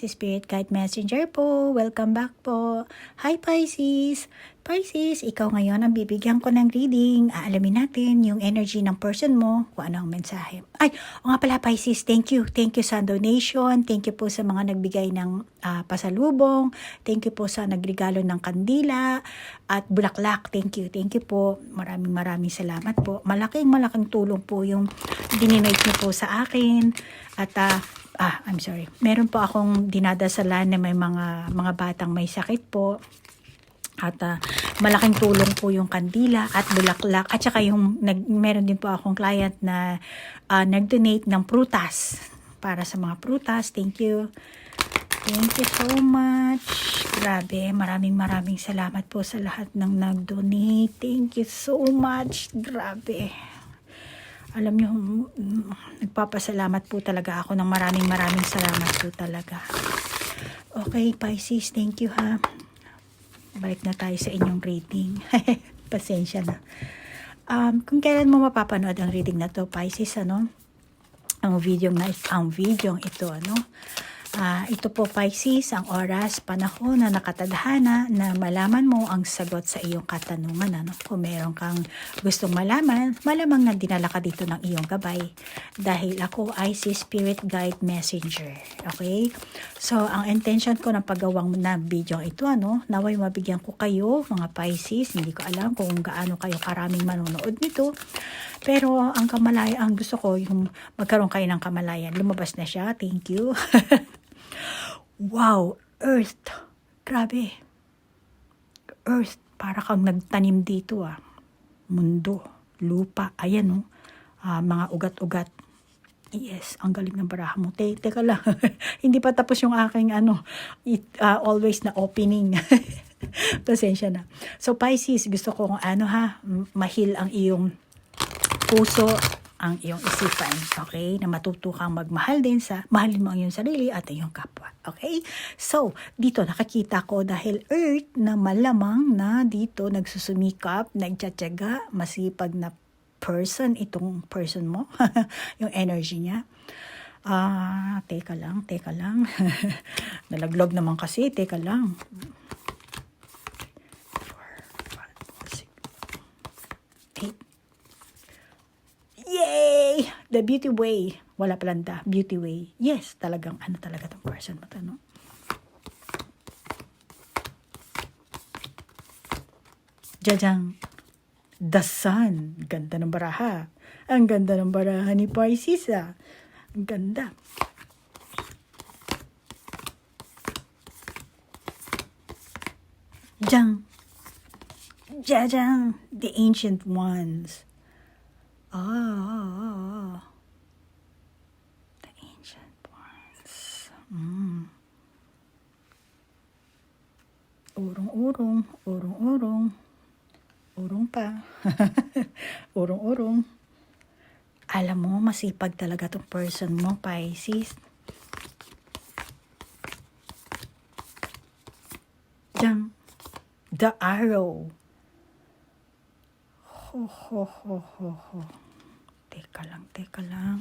Pisces, Spirit Guide Messenger po. Welcome back po. Hi Pisces! Pisces, ikaw ngayon ang bibigyan ko ng reading. Aalamin natin yung energy ng person mo, kung ano ang mensahe. Ay, o nga pala Pisces, thank you. Thank you sa donation. Thank you po sa mga nagbigay ng ah, pasalubong. Thank you po sa nagregalo ng kandila at bulaklak. Thank you. Thank you po. Maraming maraming salamat po. Malaking malaking tulong po yung dininate niyo po sa akin. At ah, ah, I'm sorry. Meron po akong dinadasalan na may mga mga batang may sakit po. At ah, malaking tulong po yung kandila at bulaklak. At saka yung, nag, meron din po akong client na ah, nag-donate ng prutas. Para sa mga prutas. Thank you. Thank you so much. Grabe, maraming maraming salamat po sa lahat ng nag-donate. Thank you so much. Grabe. Alam niyo, mm, nagpapasalamat po talaga ako ng maraming maraming salamat po talaga. Okay, Pisces, thank you ha. Balik na tayo sa inyong reading. Pasensya na. Um, kung kailan mo mapapanood ang reading na to, Pisces, ano? Ang video na ang video ito, ano? Ah, ito po Pisces, ang oras, panahon na nakatadhana na malaman mo ang sagot sa iyong katanungan. Ano? Kung meron kang gustong malaman, malamang na dinala ka dito ng iyong gabay. Dahil ako ay si Spirit Guide Messenger. Okay? So, ang intention ko ng paggawang na video ito, ano, naway mabigyan ko kayo, mga Pisces. Hindi ko alam kung gaano kayo karaming manonood nito. Pero ang kamalaya, ang gusto ko, yung magkaroon kayo ng kamalayan. Lumabas na siya. Thank you. wow, Earth. Grabe. Earth, para kang nagtanim dito ah. Mundo, lupa, ayan oh. Ah, mga ugat-ugat. Yes, ang galing ng baraha mo. Te, teka lang. Hindi pa tapos yung aking ano, it, ah, always na opening. Pasensya na. So Pisces, gusto ko kung ano ha, mahil ang iyong puso, ang iyong isipan. Okay? Na matuto kang magmahal din sa, mahalin mo ang iyong sarili at iyong kapwa. Okay? So, dito nakakita ko dahil Earth na malamang na dito nagsusumikap, nagtsatsaga, masipag na person itong person mo, yung energy niya. Ah, teka lang, teka lang. Nalaglag naman kasi, teka lang. Yay! The beauty way. Wala palang the beauty way. Yes, talagang ano talaga tong person mo to, no? Jajang. The sun. Ganda ng baraha. Ang ganda ng baraha ni Pisces, ah. Ang ganda. Jang. Jajang. The ancient ones. Ah. The ancient ones. Mm. Urong-urong, urong-urong. Urong pa. Urong-urong. Alam mo, masipag talaga tong person mo, Pisces. Diyan. The arrow. Ho, ho, ho, ho, ho. Teka lang, teka lang.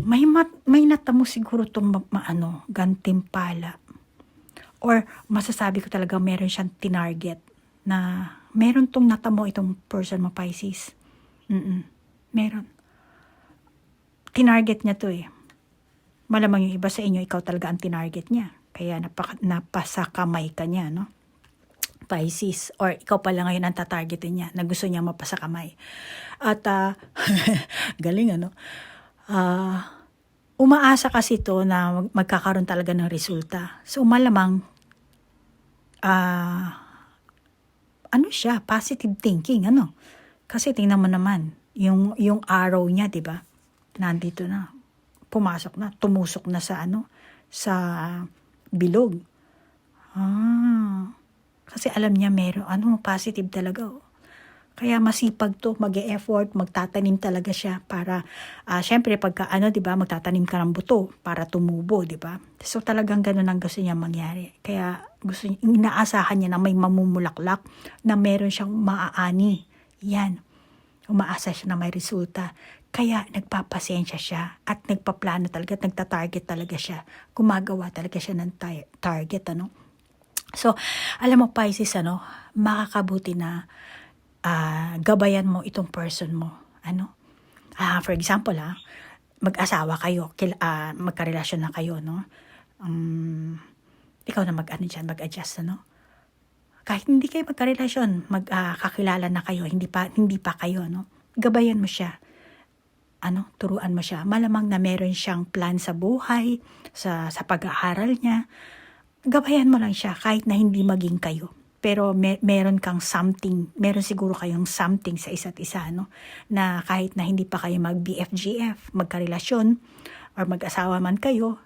May, mat, may natamo siguro itong ma, maano, gantimpala. Or masasabi ko talaga meron siyang tinarget na meron tong natamo itong person mo, Pisces. Mm-mm. Meron. Tinarget niya to eh. Malamang yung iba sa inyo, ikaw talaga ang tinarget niya. Kaya napaka, napasakamay ka niya, no? Pisces or ikaw pala ngayon ang tatargetin niya na gusto niya mapasakamay. At ah, galing ano. Ah, umaasa kasi to na mag- magkakaroon talaga ng resulta. So malamang ah ano siya, positive thinking, ano? Kasi tingnan mo naman, yung yung arrow niya, 'di ba? Nandito na. Pumasok na, tumusok na sa ano, sa bilog. Ah. Kasi alam niya meron, ano, positive talaga. Oh. Kaya masipag to, mag effort magtatanim talaga siya para, ah syempre pagka ano, di ba, magtatanim ka ng buto para tumubo, di ba? So talagang ganun ang gusto niya mangyari. Kaya gusto niya, inaasahan niya na may mamumulaklak, na meron siyang maaani. Yan. Umaasa siya na may resulta. Kaya nagpapasensya siya at nagpaplano talaga at nagta-target talaga siya. Gumagawa talaga siya ng tar- target, ano. So, alam mo, Pisces, ano, makakabuti na ah, gabayan mo itong person mo. Ano? Ah, for example, ah, mag-asawa kayo, kil, ah, magkarelasyon na kayo, no? Um, ikaw na mag-ano dyan, mag-adjust, ano? Kahit hindi kayo magkarelasyon, magkakilala na kayo, hindi pa, hindi pa kayo, no? Gabayan mo siya. Ano, turuan mo siya. Malamang na meron siyang plan sa buhay, sa, sa pag-aaral niya. Gabayan mo lang siya kahit na hindi maging kayo. Pero me- meron kang something, meron siguro kayong something sa isa't isa, no? Na kahit na hindi pa kayo mag-BFGF, magkarelasyon, or mag-asawa man kayo,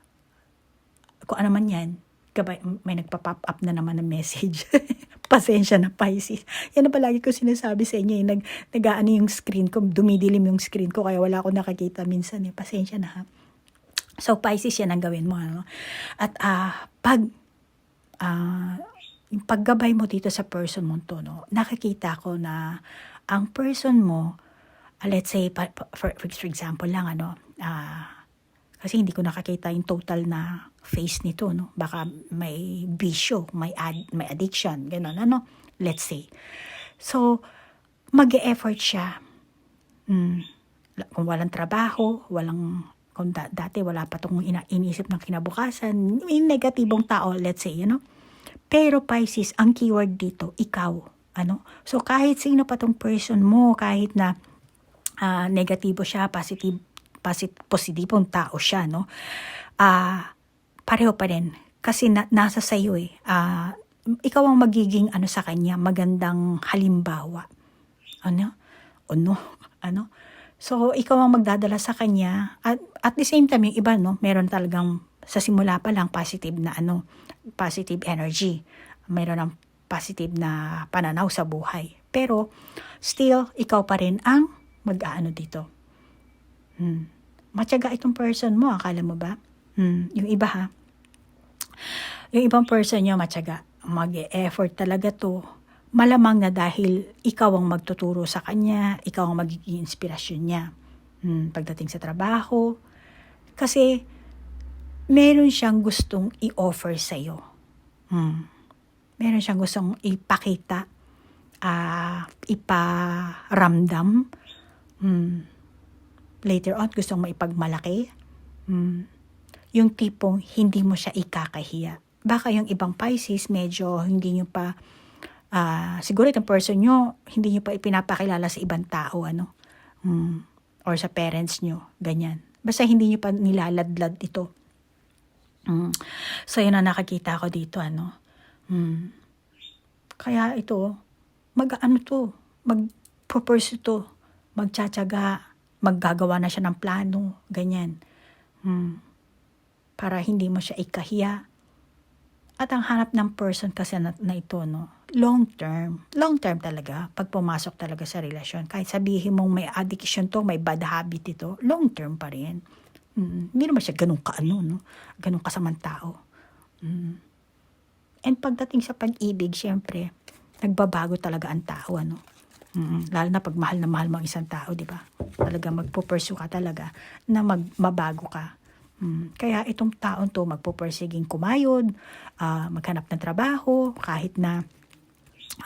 kung ano man yan, gabay, may nagpa-pop up na naman ng message. Pasensya na, Pisces. Yan na palagi ko sinasabi sa inyo. Eh. Nag, nag yung screen ko, dumidilim yung screen ko, kaya wala akong nakakita minsan. Eh. Pasensya na ha. So, Pisces, yan ang gawin mo. Ano? At ah, pag ah, yung paggabay mo dito sa person mo to, no, nakikita ko na ang person mo, ah, let's say, pa- pa- for, for example lang, ano, ah, kasi hindi ko nakakita yung total na face nito, no? Baka may bisyo, may ad, may addiction, gano'n, ano? Let's say. So, mag effort siya. Mm, kung walang trabaho, walang kung da- dati wala pa tong ina- iniisip ng kinabukasan, yung negatibong tao, let's say, you know. Pero Pisces, ang keyword dito, ikaw. Ano? So kahit sino pa tong person mo, kahit na ah, negatibo siya, positive, posit, positibong tao siya, no? Ah, pareho pa rin. Kasi na, nasa sayo eh. Ah, ikaw ang magiging ano sa kanya, magandang halimbawa. Ano? Ano? Ano? So, ikaw ang magdadala sa kanya. At at the same time, yung iba, no, meron talagang sa simula pa lang positive na ano, positive energy. Meron ng positive na pananaw sa buhay. Pero, still, ikaw pa rin ang mag-aano dito. Hmm. Matyaga itong person mo, akala mo ba? Hmm. Yung iba ha. Yung ibang person nyo, matyaga. Mag-effort talaga to. Malamang na dahil ikaw ang magtuturo sa kanya, ikaw ang magiging inspirasyon niya. Hmm. Pagdating sa trabaho. Kasi, meron siyang gustong i-offer sa'yo. Hmm. Meron siyang gustong ipakita, ah iparamdam. Hmm. Later on, gustong maipagmalaki. Hmm. Yung tipong hindi mo siya ikakahiya. Baka yung ibang Pisces, medyo hindi nyo pa, ah siguro itong person nyo, hindi nyo pa ipinapakilala sa ibang tao, ano. Hmm. Or sa parents nyo, ganyan. Basta hindi nyo pa nilaladlad ito. Mm. So, yun ang nakakita ko dito, ano. Mm. Kaya ito, mag-ano to, mag-propose to, magtsatsaga, maggagawa na siya ng plano, ganyan. Mm. Para hindi mo siya ikahiya. At ang hanap ng person kasi na, na ito, no, long term, long term talaga, pag pumasok talaga sa relasyon, kahit sabihin mong may addiction to, may bad habit ito, long term pa rin. Mm, hindi naman siya ganun kaano, no? Ganun kasamang tao. Mm. And pagdating sa pag-ibig, syempre, nagbabago talaga ang tao, ano? Mm, lalo na pag mahal na mahal mo ang isang tao, di ba? Talaga magpupursue ka talaga na mag, mabago ka. Mm, kaya itong taon to magpupursiging kumayod, ah, maghanap ng trabaho, kahit na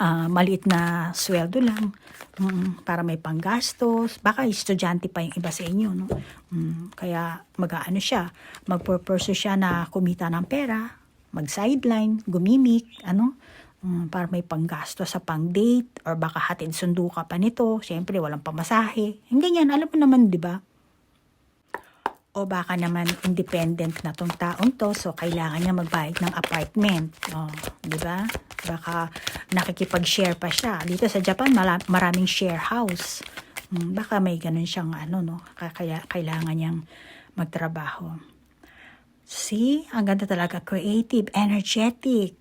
ah, maliit na sweldo lang mm, para may panggastos. Baka estudyante pa yung iba sa inyo. No? Mm, kaya mag-ano siya, magpurpursue siya na kumita ng pera, mag-sideline, gumimik, ano, mm, para may panggasto sa pang-date or baka hatid sundo ka pa nito. Siyempre, walang pamasahe. Yung ganyan, alam mo naman, di ba? O baka naman independent na tong taong to, so kailangan niya magbayad ng apartment. O, di ba? Baka nakikipag-share pa siya. Dito sa Japan, maraming share house. Hmm, baka may ganun siyang ano, no? Kaya kailangan niyang magtrabaho. See? Ang ganda talaga. Creative, energetic.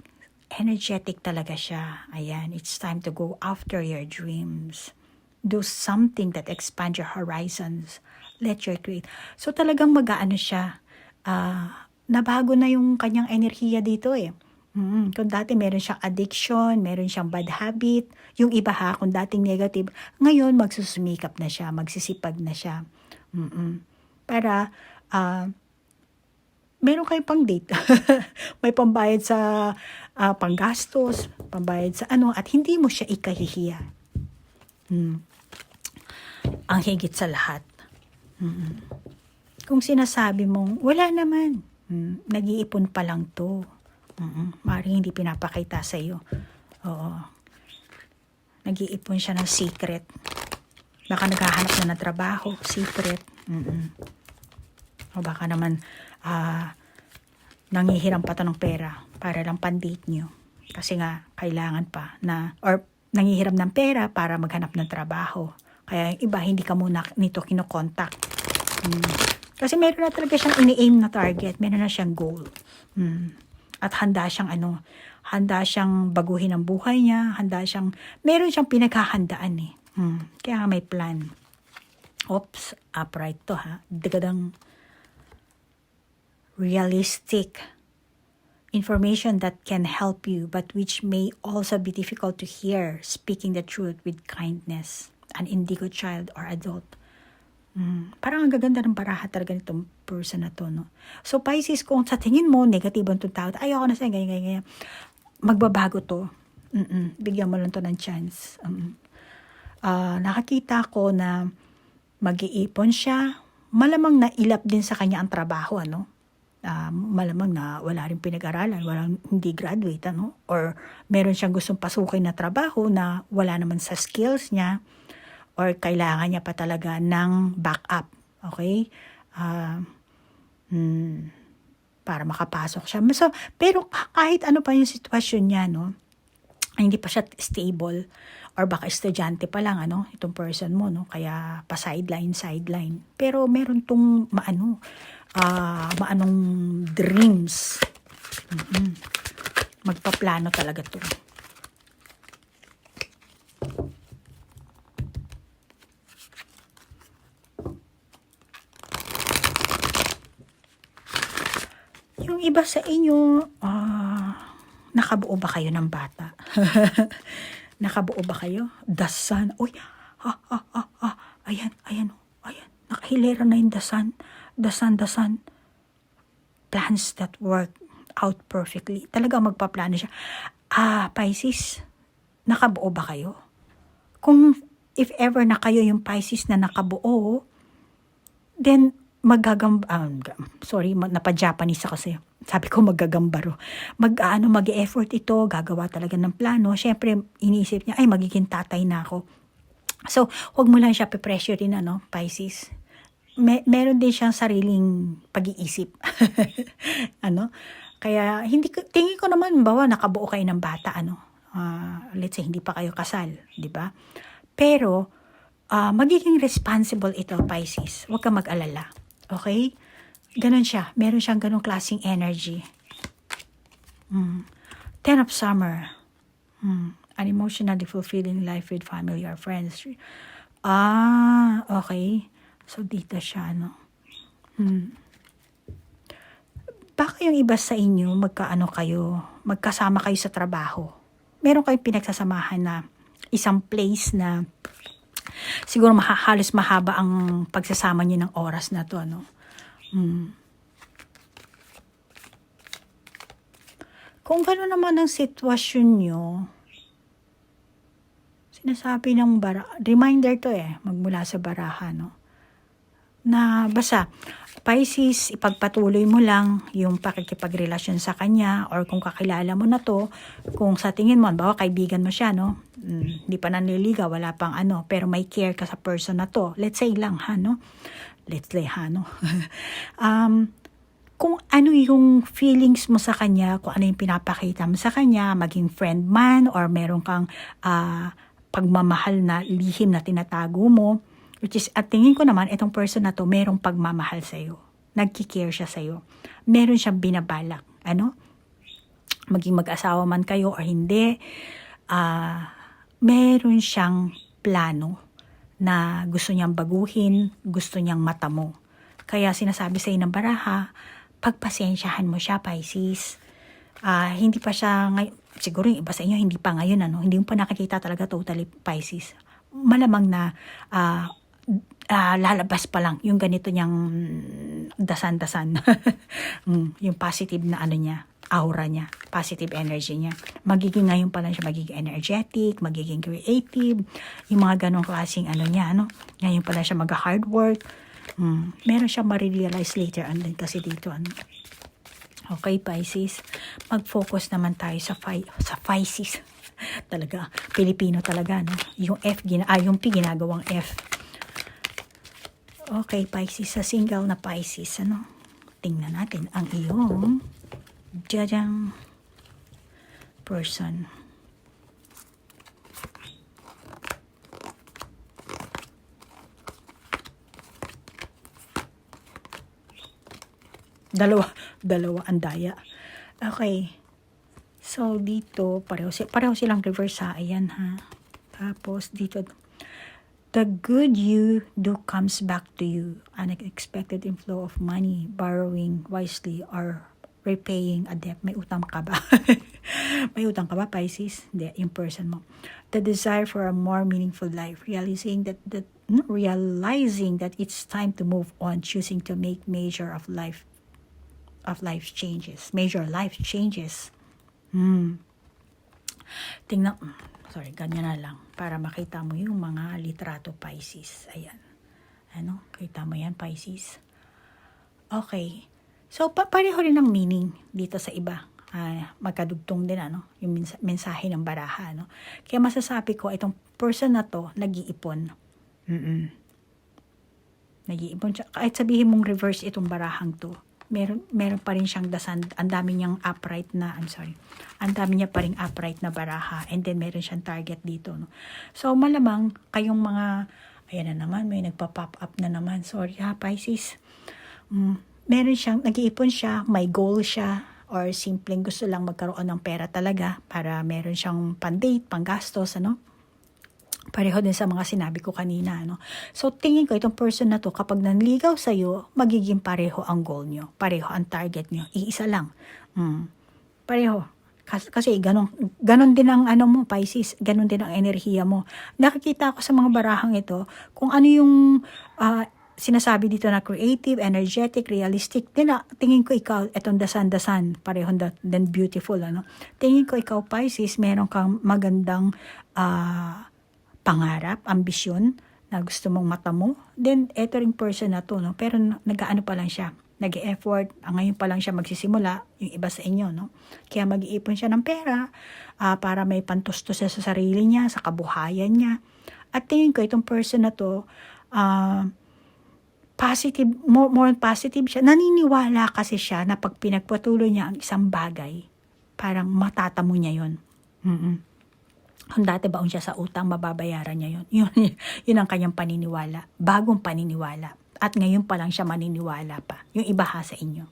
Energetic talaga siya. Ayan, it's time to go after your dreams. Do something that expand your horizons. Let your create. So talagang mag-aano siya. ah, nabago na yung kanyang enerhiya dito eh. Mm, kung dati meron siyang addiction, meron siyang bad habit, yung iba ha, kung dating negative, ngayon magsusumikap na siya, magsisipag na siya. Mm-mm. Para ah, meron kayo pang date. May pambayad sa ah, panggastos, pambayad sa ano, at hindi mo siya ikahihiya. Mm. Ang higit sa lahat. Mm. Kung sinasabi mong, wala naman, mm, nag-iipon pa lang to. Mm, maaaring hindi pinapakita sa iyo. Oo. Nag-iipon siya ng secret. Baka naghahanap na ng trabaho, secret. Mm-mm. O baka naman, ah, nangihiram pa to ng pera para lang pandate nyo. Kasi nga, kailangan pa na, or nangihiram ng pera para maghanap ng trabaho. Kaya yung iba, hindi ka muna nito kinokontak. Mm. Kasi meron na talaga siyang ini-aim na target. Meron na siyang goal. Mm. At handa siyang ano, handa siyang baguhin ang buhay niya, handa siyang, meron siyang pinaghahandaan eh. Mm. Kaya may plan. Oops, upright to ha. Dagadang realistic information that can help you but which may also be difficult to hear speaking the truth with kindness an indigo child or adult Mm, parang ang gaganda ng baraha talaga nitong person na to, no? So, Pisces, kung sa tingin mo, negatibo ang tao, ayoko na sa'yo, ganyan, ganyan, ganyan. Magbabago to. Mm-mm, bigyan mo lang to ng chance. Um, ah, nakakita ko na mag-iipon siya. Malamang na ilap din sa kanya ang trabaho, ano? Ah, malamang na wala rin pinag-aralan, walang hindi graduate, ano? Or meron siyang gustong pasukin na trabaho na wala naman sa skills niya or kailangan niya pa talaga ng backup. Okay? Ah, hmm, para makapasok siya. So, pero kahit ano pa yung sitwasyon niya, no? hindi pa siya stable or baka estudyante pa lang ano itong person mo no kaya pa sideline sideline pero meron tong maano ah maanong dreams Mm-mm. magpaplano talaga to yung iba sa inyo ah nakabuo ba kayo ng bata? Nakabuo ba kayo? Dasan. Uy ha ha ha ha. Ayan ayan ayan. Nakahilera na yung dasan. Dasan dasan. Plans that work out perfectly. Talaga magpaplano siya. Ah Pisces nakabuo ba kayo? Kung if ever na kayo yung Pisces na nakabuo then magagamba, ah, sorry, ma- napa-Japanese kasi. Sabi ko magagambaro. Mag, ano, mag-effort ito, gagawa talaga ng plano. Siyempre, iniisip niya, ay, magiging tatay na ako. So, huwag mo lang siya pe-pressure rin, ano, Pisces. Me- meron din siyang sariling pag-iisip. ano? Kaya, hindi tingin ko naman, bawa, nakabuo kayo ng bata, ano? Ah, let's say, hindi pa kayo kasal, di ba? Pero, ah, magiging responsible ito, Pisces. Huwag kang mag-alala. Okay? Ganon siya. Meron siyang ganong klaseng energy. Mm. Ten of Summer. Mm. An emotionally fulfilling life with family or friends. Ah, okay. So, dito siya, no? Hmm. Baka yung iba sa inyo, magkaano kayo, magkasama kayo sa trabaho. Meron kayong pinagsasamahan na isang place na siguro maha, halos mahaba ang pagsasama niyo ng oras na to, ano? Hmm. Kung gano'n naman ang sitwasyon nyo, sinasabi ng bara, reminder to eh, magmula sa baraha, no? Na basta, Pisces, ipagpatuloy mo lang yung pakikipagrelasyon sa kanya or kung kakilala mo na to, kung sa tingin mo, bawa kaibigan mo siya, no? Mm, Hindi pa nanliligaw, wala pang ano, pero may care ka sa person na to. Let's say lang, ha, no? Let's say, ha, no? um, kung ano yung feelings mo sa kanya, kung ano yung pinapakita mo sa kanya, maging friend man or meron kang ah, pagmamahal na lihim na tinatago mo, which is, at tingin ko naman, itong person na to, merong pagmamahal sa'yo. Nagkikare siya sa'yo. Meron siyang binabalak. Ano? Maging mag-asawa man kayo or hindi, ah, meron siyang plano na gusto niyang baguhin, gusto niyang matamo. Kaya sinasabi sa ng baraha, pagpasensyahan mo siya, Pisces. Ah, hindi pa siya, ngay- siguro yung iba sa inyo, hindi pa ngayon, ano, hindi mo pa nakikita talaga totally Pisces. Malamang na ah, ah, lalabas pa lang yung ganito niyang dasan-dasan. Mm, yung positive na ano niya, aura niya, positive energy niya. Magiging ngayon pa lang siya magiging energetic, magiging creative, yung mga ganong klaseng ano niya, ano. Ngayon pa lang siya mag-hard work. Mm, meron siya marirealize later on din kasi dito, ano. Okay, Pisces. Mag-focus naman tayo sa, sa Pisces. talaga, Pilipino talaga, no? Yung F, gina- ah, yung P ginagawang F. Okay, Pisces, sa single na Pisces, ano? Tingnan natin ang iyong jajang person. Dalawa, dalawa ang daya. Okay. So, dito, pareho, pareho silang reverse ha. Ayan ha. Tapos, dito, The good you do comes back to you. An unexpected inflow of money, borrowing wisely, or repaying a debt. May utang ka ba? May utang ka ba, Pisces? Hindi, yung person mo. The desire for a more meaningful life. Realizing that, that realizing that it's time to move on, choosing to make major of life of life changes. Major life changes. Hmm. Tingnan, sorry, ganyan na lang. Para makita mo yung mga litrato Pisces. Ayan. Ano? Kita mo yan, Pisces? Okay. So, pa pareho rin ang meaning dito sa iba. Ah, magkadugtong din, ano? Yung mens- mensahe ng baraha, no? Kaya masasabi ko, itong person na to, nag-iipon. Mm-mm. Nag-iipon siya. Kahit sabihin mong reverse itong barahang to, meron, meron pa rin siyang dasan. Ang dami niyang upright na, I'm sorry, ang dami niya pa rin upright na baraha. And then meron siyang target dito. No? So malamang kayong mga, ayan na naman, may nagpa-pop up na naman. Sorry ha, Pisces. Mm, meron siyang, nag-iipon siya, may goal siya, or simpleng gusto lang magkaroon ng pera talaga para meron siyang pan-date, pang-gastos, ano? Pareho din sa mga sinabi ko kanina. No? So, tingin ko itong person na to, kapag nanligaw sa'yo, magiging pareho ang goal nyo. Pareho ang target nyo. Iisa lang. Mm. Pareho. Kasi, kasi ganon, ganon din ang ano mo, Pisces. Ganon din ang enerhiya mo. Nakikita ko sa mga barahang ito, kung ano yung ah, sinasabi dito na creative, energetic, realistic, din tingin ko ikaw, etong dasan-dasan, parehong da, then beautiful, ano. Tingin ko ikaw, Pisces, meron kang magandang ah, pangarap, ambisyon na gusto mong mata mo, then eto ring person na to, no? pero n- nag-ano pa lang siya, nag-effort, ah, ngayon pa lang siya magsisimula, yung iba sa inyo, no? Kaya mag-iipon siya ng pera ah, para may pantustos sa sarili niya, sa kabuhayan niya. At tingin ko, itong person na to, ah, positive, more, more positive siya. Naniniwala kasi siya na pag pinagpatuloy niya ang isang bagay, parang matatamo niya yon. mm kung dati baon siya sa utang, mababayaran niya yun. Yun, yun ang kanyang paniniwala. Bagong paniniwala. At ngayon pa lang siya maniniwala pa. Yung iba ha sa inyo.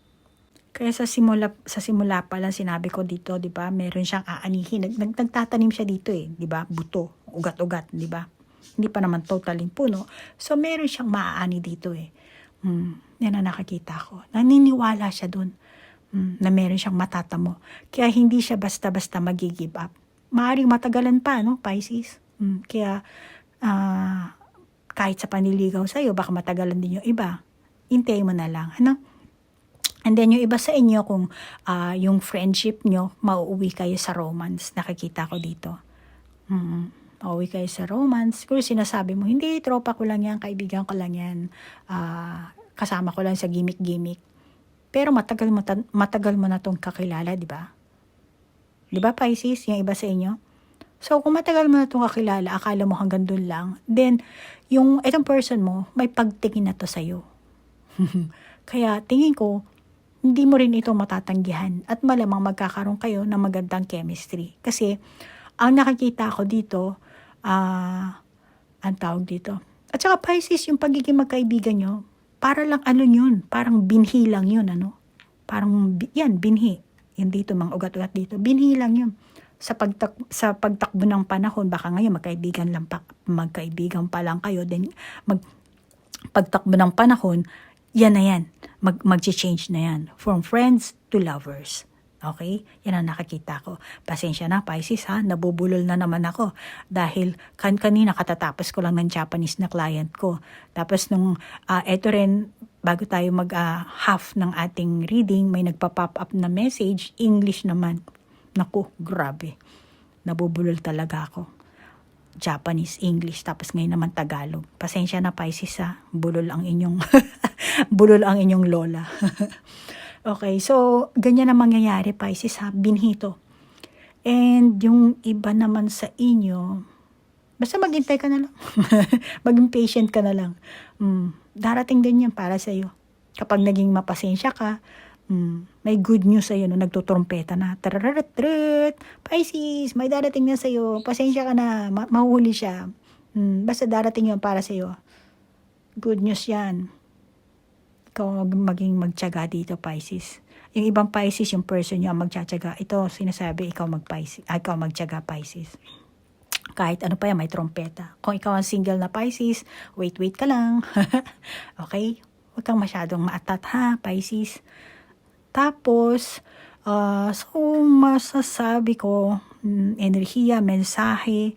Kaya sa simula, sa simula pa lang sinabi ko dito, di ba, meron siyang aanihin. Nag, nag- nagtatanim siya dito eh, di ba, buto, ugat-ugat, di ba? Hindi pa naman totaling puno. So, meron siyang maaani dito eh. Hmm, yan ang nakakita ko. Naniniwala siya dun mm, na meron siyang matatamo. Kaya hindi siya basta-basta mag-give up. Maaring matagalan pa, no, Pisces? Mm, kaya, ah, kahit sa paniligaw sa'yo, baka matagalan din yung iba. Hintay mo na lang, ano? And then yung iba sa inyo, kung ah, yung friendship nyo, mauuwi kayo sa romance, nakikita ko dito. Mm, mauuwi kayo sa romance. Kung sinasabi mo, hindi, tropa ko lang yan, kaibigan ko lang yan, ah, kasama ko lang sa gimmick-gimmick. Pero matagal matagal mo na tong kakilala, di ba? Di ba, Pisces? Yung iba sa inyo? So, kung matagal mo na itong kakilala, akala mo hanggang dun lang, then, yung itong person mo, may pagtingin na to sa'yo. Kaya, tingin ko, hindi mo rin ito matatanggihan at malamang magkakaroon kayo ng magandang chemistry. Kasi, ang nakikita ko dito, ah, ang tawag dito. At saka Pisces, yung pagiging magkaibigan nyo, para lang ano yun, parang binhi lang yun, ano? Parang, yan, binhi. Yan dito, mga ugat-ugat dito. Binhi lang yun. Sa, pagtak sa pagtakbo ng panahon, baka ngayon magkaibigan lang pa, magkaibigan pa lang kayo, then mag, pagtakbo ng panahon, yan na yan. Mag, mag-change na yan. From friends to lovers. Okay? Yan ang nakakita ko. Pasensya na, Pisces ha. Nabubulol na naman ako. Dahil kan kanina katatapos ko lang ng Japanese na client ko. Tapos nung, ah, eto rin, bago tayo mag ah, ng ating reading, may nagpa-pop up na message. English naman. Naku, grabe. Nabubulol talaga ako. Japanese, English, tapos ngayon naman Tagalog. Pasensya na Pisces ha. Bulol ang inyong, bulol ang inyong lola. okay, so ganyan ang mangyayari Pisces ha. Binhito. And yung iba naman sa inyo, basta maghintay ka na lang. Maging patient ka na lang. Mm, darating din yan para sa iyo. Kapag naging mapasensya ka, mm, may good news sa'yo no, nagtutrumpeta na. Tarararat, Pisces, may darating na sa'yo. Pasensya ka na, ma- mahuli siya. Mm, basta darating yun para sa'yo. Good news yan. Ikaw mag- maging magtyaga dito, Pisces. Yung ibang Pisces, yung person nyo ang magtsatsaga. Ito, sinasabi, ikaw, mag ah, ikaw magtyaga, Pisces kahit ano pa yan, may trompeta. Kung ikaw ang single na Pisces, wait, wait ka lang. okay? Huwag kang masyadong maatat ha, Pisces. Tapos, ah, so masasabi ko, mm, enerhiya, mensahe,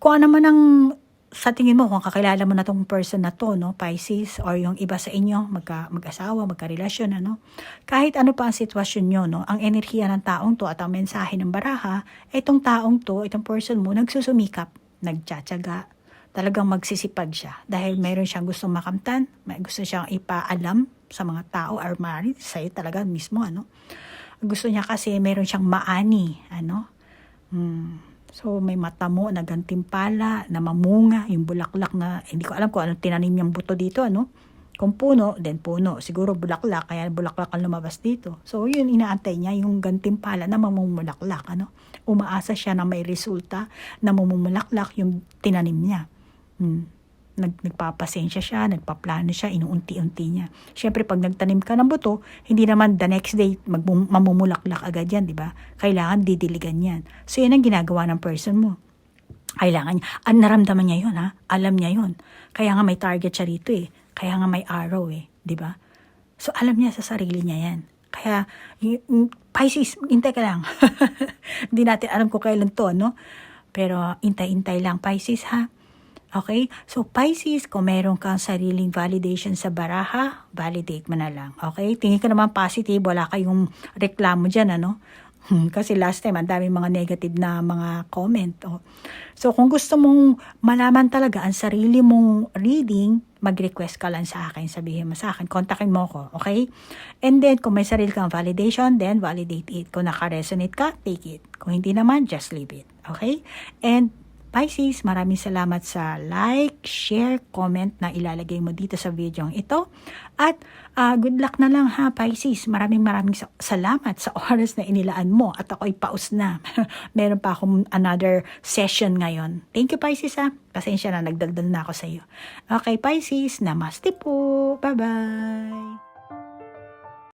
kung ano man ang sa tingin mo, kung kakilala mo na tong person na to, no, Pisces, or yung iba sa inyo, magka, mag-asawa, magka-relasyon, ano, kahit ano pa ang sitwasyon nyo, no, ang enerhiya ng taong to at ang mensahe ng baraha, itong taong to, itong person mo, nagsusumikap, nagtsatsaga, talagang magsisipag siya. Dahil meron siyang gustong makamtan, may gusto siyang ipaalam sa mga tao, or maaari, sa'yo talaga mismo, ano. Gusto niya kasi meron siyang maani, ano, hmm, So, may mata mo na gantimpala, na mamunga, yung bulaklak na, hindi ko alam kung ano tinanim niyang buto dito, ano? Kung puno, then puno. Siguro bulaklak, kaya bulaklak ang lumabas dito. So, yun, inaantay niya, yung gantimpala na mamumulaklak, ano? Umaasa siya na may resulta na mamumulaklak yung tinanim niya. Hmm nag, nagpapasensya siya, nagpaplano siya, inuunti-unti niya. Siyempre, pag nagtanim ka ng buto, hindi naman the next day mag, mamumulaklak agad yan, di ba? Kailangan didiligan yan. So, yan ang ginagawa ng person mo. Kailangan niya. Ah, naramdaman niya yun, ha? Alam niya yun. Kaya nga may target siya rito, eh. Kaya nga may arrow, eh. Di ba? So, alam niya sa sarili niya yan. Kaya, y- Pisces, intay ka lang. Hindi natin alam kung kailan to, no? Pero, intay-intay lang, Pisces, ha? Okay? So, Pisces, kung meron kang sariling validation sa baraha, validate mo na lang. Okay? Tingin ka naman positive, wala kayong reklamo dyan, ano? Kasi last time, ang daming mga negative na mga comment. Oh. So, kung gusto mong malaman talaga ang sarili mong reading, mag-request ka lang sa akin. Sabihin mo sa akin, kontakin mo ko. Okay? And then, kung may sarili kang validation, then validate it. Kung naka-resonate ka, take it. Kung hindi naman, just leave it. Okay? And Pisces, maraming salamat sa like, share, comment na ilalagay mo dito sa video ito. At ah, good luck na lang ha, Pisces. Maraming maraming sa- salamat sa oras na inilaan mo at ako'y paus na. Meron pa akong another session ngayon. Thank you, Pisces ha. Pasensya na, nagdaldal na ako sa iyo. Okay, Pisces, namaste po. Bye-bye.